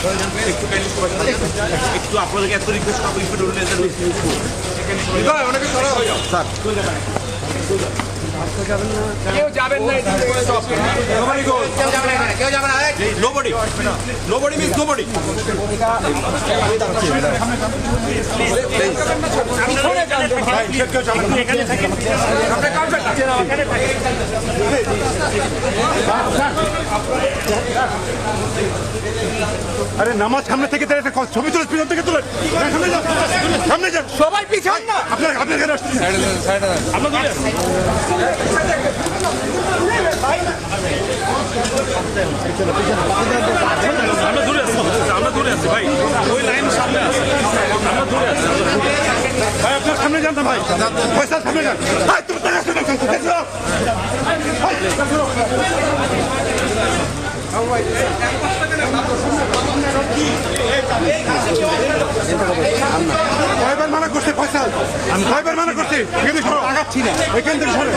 একটু। একটু আপনাদেরকে এত রিকোয়েস্ট করব একটু অনেকে হয়ে স্যার কেউ যাবেন না এদিকে সব। Nobody goes. কেউ যাবে না এখানে, কেউ যাবে না এই, Nobody. Nobody means nobody. আরে নামাজ সামনে থেকে তার একটা ছবি তুলে পিছন থেকে তুলে। সামনে যান সামনে যান সবাই পিছন না। আপনার আপনার আমরা দূরে আছি আমরা দূরে আছি ভাই। ওই লাইন সামনে আছে আমরা দূরে আছি ভাই আপনার সামনে যান না ভাই পয়সা সামনে যান ভাই তুমি টাকা শোনো কয়বার মানা করছে পয়সা আমি কয়বার মানা করছি এখানে আগাচ্ছি না এখান থেকে সরো